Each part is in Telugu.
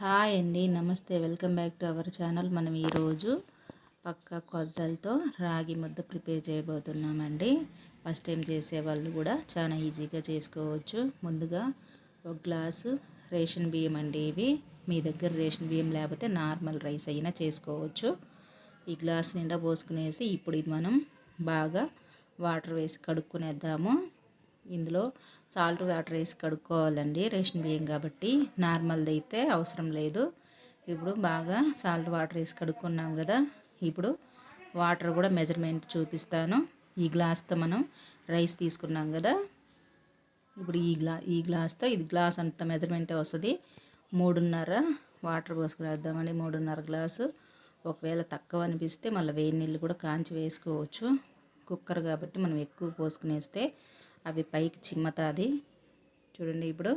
హాయ్ అండి నమస్తే. Welcome back to our channel. మనం ఈరోజు పక్క కొద్దలతో రాగి ముద్ద ప్రిపేర్ చేయబోతున్నామండి. ఫస్ట్ టైం చేసే వాళ్ళు కూడా చాలా ఈజీగా చేసుకోవచ్చు. ముందుగా ఒక గ్లాసు రేషన్ బియ్యం అండి ఇవి. మీ దగ్గర రేషన్ బియ్యం లేకపోతే నార్మల్ రైస్ అయినా చేసుకోవచ్చు. ఈ గ్లాస్ నిండా పోసుకునేసి ఇప్పుడు ఇది మనం బాగా వాటర్ వేసి కడుక్కునేద్దాము. ఇందులో సాల్ట్ వాటర్ వేసి కడుక్కోవాలండి రేషన్ బియ్యం కాబట్టి. నార్మల్ది అయితే అవసరం లేదు. ఇప్పుడు బాగా సాల్ట్ వాటర్ వేసి కడుక్కున్నాం కదా. ఇప్పుడు వాటర్ కూడా మెజర్మెంట్ చూపిస్తాను. ఈ గ్లాస్తో మనం రైస్ తీసుకున్నాం కదా. ఇప్పుడు ఈ గ్లా ఈ గ్లాస్తో ఇది గ్లాస్ అంత మెజర్మెంటే వస్తుంది. మూడున్నర వాటర్ పోసుకుని వేద్దామండి మూడున్నర గ్లాసు. ఒకవేళ తక్కువ అనిపిస్తే మళ్ళీ వేడి నీళ్ళు కూడా కాంచి వేసుకోవచ్చు. కుక్కర్ కాబట్టి మనం ఎక్కువ పోసుకునేస్తే అవి పైకి చిమ్మతాది. చూడండి ఇప్పుడు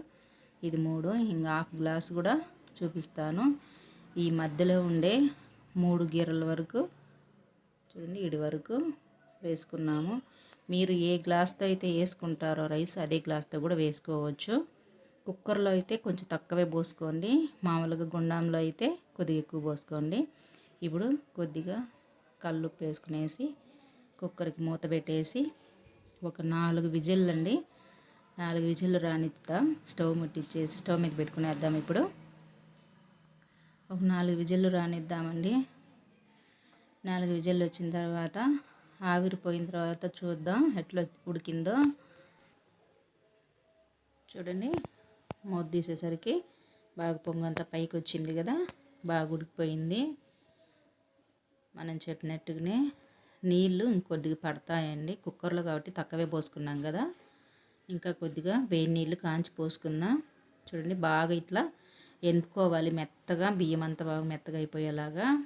ఇది మూడు ఇంకా హాఫ్ గ్లాస్ కూడా చూపిస్తాను. ఈ మధ్యలో ఉండే మూడు గీరల వరకు చూడండి ఇడి వరకు వేసుకున్నాము. మీరు ఏ గ్లాస్తో అయితే వేసుకుంటారో రైస్ అదే గ్లాస్తో కూడా వేసుకోవచ్చు. కుక్కర్లో అయితే కొంచెం తక్కువే పోసుకోండి. మామూలుగా గుండంలో అయితే కొద్దిగా ఎక్కువ పోసుకోండి. ఇప్పుడు కొద్దిగా కల్లుప్పు వేసుకునేసి కుక్కర్కి మూత పెట్టేసి ఒక నాలుగు విజిల్లు అండి నాలుగు విజిల్లు రానిద్దాం స్టవ్ ముట్టించేసి స్టవ్ మీద పెట్టుకునేద్దాం ఇప్పుడు. ఒక నాలుగు విజిల్లు రానిద్దామండి. నాలుగు విజిల్లు వచ్చిన తర్వాత ఆవిరిపోయిన తర్వాత చూద్దాం ఎట్లా ఉడికిందో. చూడండి మూత తీసేసరికి బాగా పొంగంతా పైకి వచ్చింది కదా బాగా ఉడికిపోయింది. మనం చెప్పినట్టుగానే నీళ్ళు ఇంకొద్దిగా పడతాయండి. కుక్కర్లో కాబట్టి తక్కువే పోసుకున్నాం కదా. ఇంకా కొద్దిగా వేడి నీళ్ళు కాంచి పోసుకుందాం. చూడండి బాగా ఇట్లా ఎండుకోవాలి. మెత్తగా బియ్యం అంతా బాగా మెత్తగా అయిపోయేలాగా.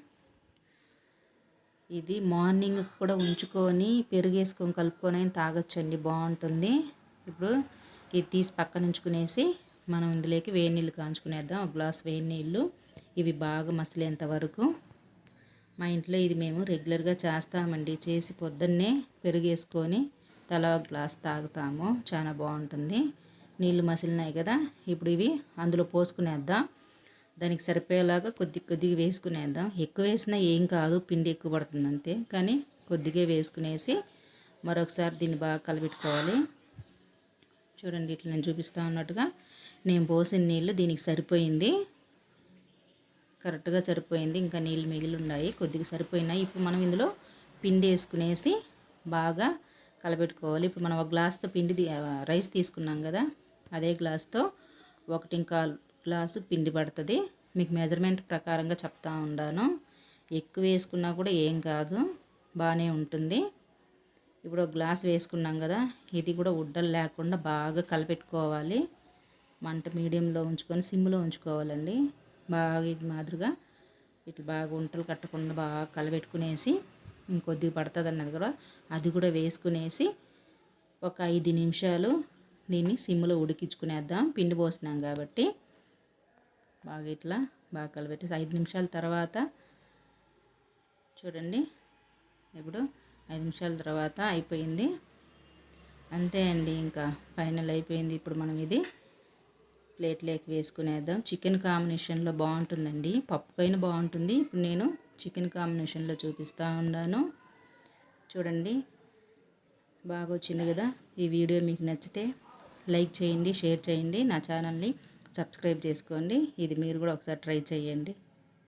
ఇది మార్నింగ్ కూడా ఉంచుకొని పెరుగేసుకొని కలుపుకొని తాగొచ్చండి. బాగుంటుంది. ఇప్పుడు ఇది తీసి పక్కన ఉంచుకునేసి మనం ఇందులోకి వేడి నీళ్ళు కాంచుకునేద్దాం. ఒక గ్లాస్ వేడి నీళ్ళు. ఇవి బాగా మసిలేంత వరకు. మా ఇంట్లో ఇది మేము రెగ్యులర్గా చేస్తామండి. చేసి పొద్దున్నే పెరుగేసుకొని తల గ్లాస్ తాగుతాము. చాలా బాగుంటుంది. నీళ్ళు మసిలినాయి కదా ఇప్పుడు ఇవి అందులో పోసుకునేద్దాం. దానికి సరిపోయేలాగా కొద్ది కొద్దిగా వేసుకునేద్దాం. ఎక్కువ వేసినా ఏం కాదు పిండి ఎక్కువ పడుతుంది అంతే. కానీ కొద్దిగా వేసుకునేసి మరొకసారి దీన్ని బాగా కలబెట్టుకోవాలి. చూడండి ఇట్లా నేను చూపిస్తా ఉన్నట్టుగా. నేను పోసిన నీళ్ళు దీనికి సరిపోయింది. కరెక్ట్గా సరిపోయింది. ఇంకా నీళ్ళు మిగిలి ఉన్నాయి కొద్దిగా సరిపోయినాయి. ఇప్పుడు మనం ఇందులో పిండి వేసుకునేసి బాగా కలపెట్టుకోవాలి ఇప్పుడు మనం ఒక గ్లాస్తో పిండి రైస్ తీసుకున్నాం కదా అదే గ్లాస్తో ఒకటి ఇంకా గ్లాసు పిండి పడుతుంది. మీకు మెజర్మెంట్ ప్రకారంగా చెప్తా ఉన్నాను ఎక్కువ వేసుకున్నా కూడా ఏం కాదు. బాగానే ఉంటుంది. ఇప్పుడు ఒక గ్లాస్ వేసుకున్నాం కదా ఇది కూడా ఉడ్డలు లేకుండా బాగా కలపెట్టుకోవాలి. మంట మీడియంలో ఉంచుకొని సిమ్లో ఉంచుకోవాలండి. బాగా ఇది మాదిరిగా ఇట్లా బాగా వంటలు కట్టకుండా బాగా కలబెట్టుకునేసి ఇంకొద్దిగా పడుతుంది అన్నది కూడా. అది కూడా వేసుకునేసి ఒక ఐదు నిమిషాలు దీన్ని సిమ్లో ఉడికించుకునేద్దాం. పిండి పోసినాం కాబట్టి బాగా ఇట్లా బాగా కలబెట్టి ఐదు నిమిషాల తర్వాత చూడండి. ఇప్పుడు ఐదు నిమిషాల తర్వాత అయిపోయింది. అంతే అండి ఇంకా ఫైనల్ అయిపోయింది. ఇప్పుడు మనం ఇది ప్లేట్లోకి వేసుకునేద్దాం. చికెన్ కాంబినేషన్లో బాగుంటుందండి. పప్పుకైనా బాగుంటుంది. ఇప్పుడు నేను చికెన్ కాంబినేషన్లో చూపిస్తూ ఉన్నాను. చూడండి. బాగా వచ్చింది కదా. ఈ వీడియో మీకు నచ్చితే లైక్ చేయండి షేర్ చేయండి. నా ఛానల్ని సబ్స్క్రైబ్ చేసుకోండి. ఇది మీరు కూడా ఒకసారి ట్రై చేయండి.